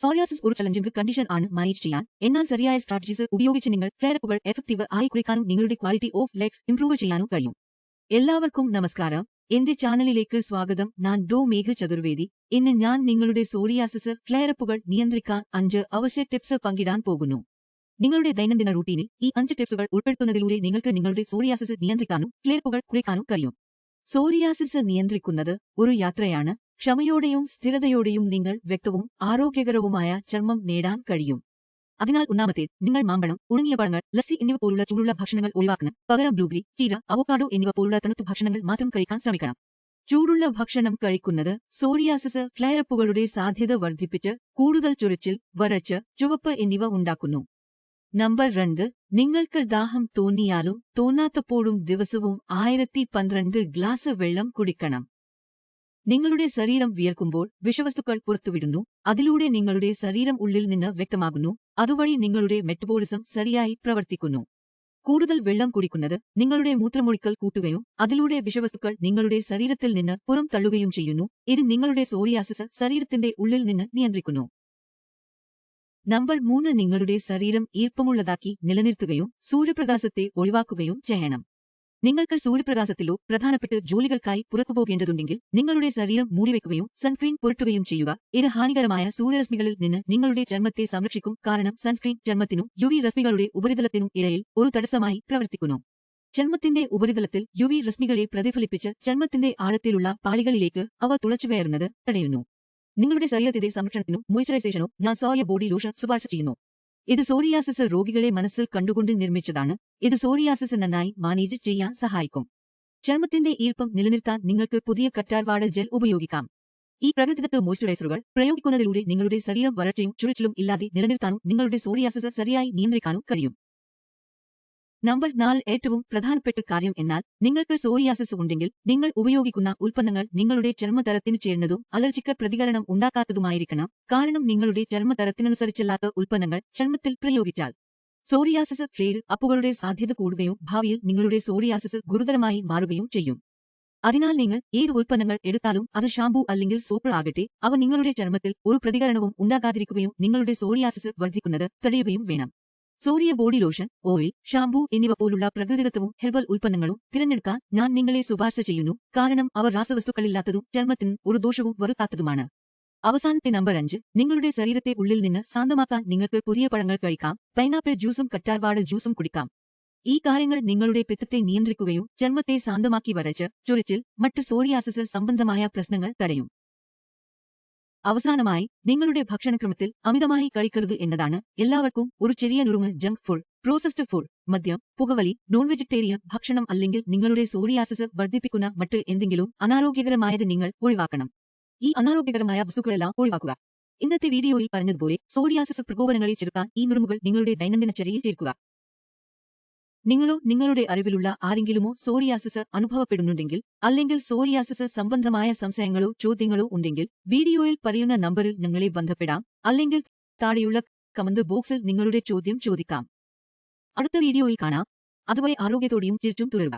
Psoriasis ഒരു ചലഞ്ചിംഗ് condition ആണ് manage ചെയ്യാൻ. എന്നാൽ ശരിയായ സ്ട്രാറ്റജീസ് ഉപയോഗിച്ച് നിങ്ങൾ ഫ്ലെയറപ്പുകൾ എഫക്റ്റീവ് ആയി കുറിക്കാനും നിങ്ങളുടെ ക്വാളിറ്റി ഓഫ് ലൈഫ് ഇംപ്രൂവ് ചെയ്യാനും കഴിയും. എല്ലാവർക്കും നമസ്കാരം. എന്റെ ചാനലിലേക്ക് സ്വാഗതം. ഞാൻ ഡോ മേഘ ചതുർവേദി. ഇന്ന് ഞാൻ നിങ്ങളുടെ സോറിയാസിസ് ഫ്ലെയറപ്പുകൾ നിയന്ത്രിക്കാൻ അഞ്ച് അവശ്യ ടിപ്സ് പങ്കിടാൻ പോകുന്നു. നിങ്ങളുടെ ദൈനംദിന റൂട്ടീനിൽ ഈ അഞ്ച് ടിപ്സുകൾ ഉൾപ്പെടുത്തുന്നതിലൂടെ നിങ്ങൾക്ക് നിങ്ങളുടെ സോറിയാസിസ് നിയന്ത്രിക്കാനും ഫ്ലെയറപ്പുകൾ കുറയ്ക്കാനും കഴിയും. സോറിയാസിസ് നിയന്ത്രിക്കുന്നത് ഒരു യാത്രയാണ്. ക്ഷമയോടെയും സ്ഥിരതയോടെയും നിങ്ങൾ വ്യക്തവും ആരോഗ്യകരവുമായ ചർമ്മം നേടാൻ കഴിയും. അതിനാൽ ഒന്നാമത്തെ നിങ്ങൾ മാമ്പഴം ഉണങ്ങിയ പഴങ്ങൾ ലസ്സി എന്നിവ പോലുള്ള ചൂടുള്ള ഭക്ഷണങ്ങൾ ഒഴിവാക്കണം. പകരം ബ്ലൂബെറി ചീര അവക്കാഡോ എന്നിവ പോലുള്ള തണുത്ത ഭക്ഷണങ്ങൾ മാത്രം കഴിക്കാൻ ശ്രമിക്കണം. ചൂടുള്ള ഭക്ഷണം കഴിക്കുന്നത് സോറിയാസിസ് ഫ്ലയറപ്പുകളുടെ സാധ്യത വർദ്ധിപ്പിച്ച് കൂടുതൽ ചൊരിച്ചിൽ വരച്ച് ചുവപ്പ് എന്നിവ ഉണ്ടാക്കുന്നു. നമ്പർ രണ്ട് നിങ്ങൾക്ക് ദാഹം തോന്നിയാലും തോന്നാത്തപ്പോഴും ദിവസവും ആയിരത്തി പന്ത്രണ്ട് ഗ്ലാസ് വെള്ളം കുടിക്കണം. നിങ്ങളുടെ ശരീരം വിയർക്കുമ്പോൾ വിഷവസ്തുക്കൾ പുറത്തുവിടുന്നു അതിലൂടെ നിങ്ങളുടെ ശരീരം ഉള്ളിൽ നിന്ന് വ്യക്തമാകുന്നു അതുവഴി നിങ്ങളുടെ മെറ്റബോളിസം ശരിയായി പ്രവർത്തിക്കുന്നു. കൂടുതൽ വെള്ളം കുടിക്കുന്നത് നിങ്ങളുടെ മൂത്രമൊഴിക്കൽ കൂട്ടുകയും അതിലൂടെ വിഷവസ്തുക്കൾ നിങ്ങളുടെ ശരീരത്തിൽ നിന്ന് പുറം തള്ളുകയും ചെയ്യുന്നു ഇത് നിങ്ങളുടെ സോറിയാസിസ് ശരീരത്തിന്റെ ഉള്ളിൽ നിന്ന് നിയന്ത്രിക്കുന്നു. നമ്പർ മൂന്ന് നിങ്ങളുടെ ശരീരം ഈർപ്പമുള്ളതാക്കി നിലനിർത്തുകയും സൂര്യപ്രകാശത്തെ ഒഴിവാക്കുകയും ചെയ്യണം. നിങ്ങൾക്ക് സൂര്യപ്രകാശത്തിലോ പ്രധാനപ്പെട്ട ജോലികൾക്കായി പുറത്തുപോകേണ്ടതുണ്ടെങ്കിൽ നിങ്ങളുടെ ശരീരം മൂടിവെക്കുകയും സൺസ്ക്രീൻ പുരട്ടുകയും ചെയ്യുക. ഇത് ഹാനികരമായ സൂര്യരശ്മികളിൽ നിന്ന് നിങ്ങളുടെ ചർമ്മത്തെ സംരക്ഷിക്കും. കാരണം സൺസ്ക്രീൻ ചർമ്മത്തിനും യുവി രശ്മികളുടെ ഉപരിതലത്തിനും ഇടയിൽ ഒരു തടസ്സമായി പ്രവർത്തിക്കുന്നു. ചർമ്മത്തിന്റെ ഉപരിതലത്തിൽ യുവി രശ്മികളെ പ്രതിഫലിപ്പിച്ച് ചർമ്മത്തിന്റെ ആഴത്തിലുള്ള പാളികളിലേക്ക് അവ തുളച്ചുകയറുന്നത് തടയുന്നു. നിങ്ങളുടെ ശരീരത്തിന്റെ സംരക്ഷണത്തിനും മോയ്സ്ചറൈസേഷനും ഞാൻ സോറിയ ബോഡി ലോഷൻ ശുപാർശ ചെയ്യുന്നു. ഇത് സോറിയാസിസ് രോഗികളെ മനസ്സിൽ കണ്ടുകൊണ്ട് നിർമ്മിച്ചതാണ്. ഇത് സോറിയാസിസ് നന്നായി മാനേജ് ചെയ്യാൻ സഹായിക്കും. ചർമ്മത്തിന്റെ ഈർപ്പം നിലനിർത്താൻ നിങ്ങൾക്ക് പുതിയ കറ്റാർവാട ജെൽ ഉപയോഗിക്കാം. ഈ പ്രകൃതിദത്ത മോയ്സ്ചറൈസറുകൾ പ്രയോഗിക്കുന്നതിലൂടെ നിങ്ങളുടെ ശരീരം വരൾച്ചയും ചുഴിച്ചിലും ഇല്ലാതെ നിലനിർത്താനും നിങ്ങളുടെ സോറിയാസിസ് ശരിയായി നിയന്ത്രിക്കാനും കഴിയും. നമ്പർ നാല് ഏറ്റവും പ്രധാനപ്പെട്ട കാര്യം എന്നാൽ നിങ്ങൾക്ക് സോറിയാസിസ് ഉണ്ടെങ്കിൽ നിങ്ങൾ ഉപയോഗിക്കുന്ന ഉൽപ്പന്നങ്ങൾ നിങ്ങളുടെ ചർമ്മതരത്തിന് ചേരുന്നതും അലർജിക്ക് പ്രതികരണം ഉണ്ടാക്കാത്തതുമായിരിക്കണം. കാരണം നിങ്ങളുടെ ചർമ്മതരത്തിനനുസരിച്ചല്ലാത്ത ഉൽപ്പന്നങ്ങൾ ചർമ്മത്തിൽ പ്രയോഗിച്ചാൽ സോറിയാസിസ് ഫ്ലെയിൽ അപ്പുകളുടെ സാധ്യത കൂടുകയും ഭാവിയിൽ നിങ്ങളുടെ സോറിയാസിസ് ഗുരുതരമായി മാറുകയും ചെയ്യും. അതിനാൽ നിങ്ങൾ ഏത് ഉൽപ്പന്നങ്ങൾ എടുത്താലും അത് ഷാംപൂ അല്ലെങ്കിൽ സോപ്പ് ആകട്ടെ അവ നിങ്ങളുടെ ചർമ്മത്തിൽ ഒരു പ്രതികരണവും ഉണ്ടാകാതിരിക്കുകയും നിങ്ങളുടെ സോറിയാസിസ് വർദ്ധിക്കുന്നത് തടയുകയും വേണം. സോറിയ ബോഡി ലോഷൻ ഓയിൽ ഷാംപൂ എന്നിവ പോലുള്ള പ്രകൃതിദത്തവും ഹെർബൽ ഉൽപ്പന്നങ്ങളും തിരഞ്ഞെടുക്കാൻ ഞാൻ നിങ്ങളെ ശുപാർശ ചെയ്യുന്നു. കാരണം അവർ രാസവസ്തുക്കളില്ലാത്തതും ചർമ്മത്തിന് ഒരു ദോഷവും വെറുക്കാത്തതുമാണ്. അവസാനത്തെ നമ്പർ അഞ്ച്. നിങ്ങളുടെ ശരീരത്തെ ഉള്ളിൽ നിന്ന് ശാന്തമാക്കാൻ നിങ്ങൾക്ക് പുതിയ പഴങ്ങൾ കഴിക്കാം. പൈനാപ്പിൾ ജ്യൂസും കറ്റാർവാട് ജ്യൂസും കുടിക്കാം. ഈ കാര്യങ്ങൾ നിങ്ങളുടെ പിത്തത്തെ നിയന്ത്രിക്കുകയും ചർമ്മത്തെ ശാന്തമാക്കി വരച്ച് ചൊരിച്ചിൽ മറ്റു സോറിയാസിസ് സംബന്ധമായ പ്രശ്നങ്ങൾ തടയും. അവസാനമായി നിങ്ങളുടെ ഭക്ഷണക്രമത്തിൽ അമിതമായി കഴിക്കരുത് എന്നതാണ് എല്ലാവർക്കും ഒരു ചെറിയ നുറുങ്ങ് ജങ്ക് ഫുഡ് പ്രോസസ്ഡ് ഫുഡ് മദ്യം പുകവലി നോൺ വെജിറ്റേറിയൻ ഭക്ഷണം അല്ലെങ്കിൽ നിങ്ങളുടെ സോറിയാസിസ് വർദ്ധിപ്പിക്കുന്ന മറ്റ് എന്തെങ്കിലും അനാരോഗ്യകരമായത് നിങ്ങൾ ഒഴിവാക്കണം. ഈ അനാരോഗ്യകരമായ വസ്തുക്കളെല്ലാം ഒഴിവാക്കുക. ഇന്നത്തെ വീഡിയോയിൽ പറഞ്ഞതുപോലെ സോറിയാസിസ് പ്രകോപനങ്ങളെ ചെറുക്കാൻ ഈ നുറുങ്ങുകൾ നിങ്ങളുടെ ദൈനംദിന ചെറിയിൽ ചേർക്കുക. നിങ്ങളോ നിങ്ങളുടെ അറിവിലുള്ള ആരെങ്കിലുമോ സോറിയാസിസ് അനുഭവപ്പെടുന്നുണ്ടെങ്കിൽ അല്ലെങ്കിൽ സോറിയാസിസ് സംബന്ധമായ സംശയങ്ങളോ ചോദ്യങ്ങളോ ഉണ്ടെങ്കിൽ വീഡിയോയിൽ പറയുന്ന നമ്പറിൽ ഞങ്ങളെ ബന്ധപ്പെടാം അല്ലെങ്കിൽ താഴെയുള്ള കമന്റ് ബോക്സിൽ നിങ്ങളുടെ ചോദ്യം ചോദിക്കാം. അടുത്ത വീഡിയോയിൽ കാണാം. അതുവരെ ആരോഗ്യത്തോടെയും തിരിച്ചും തുടരുക.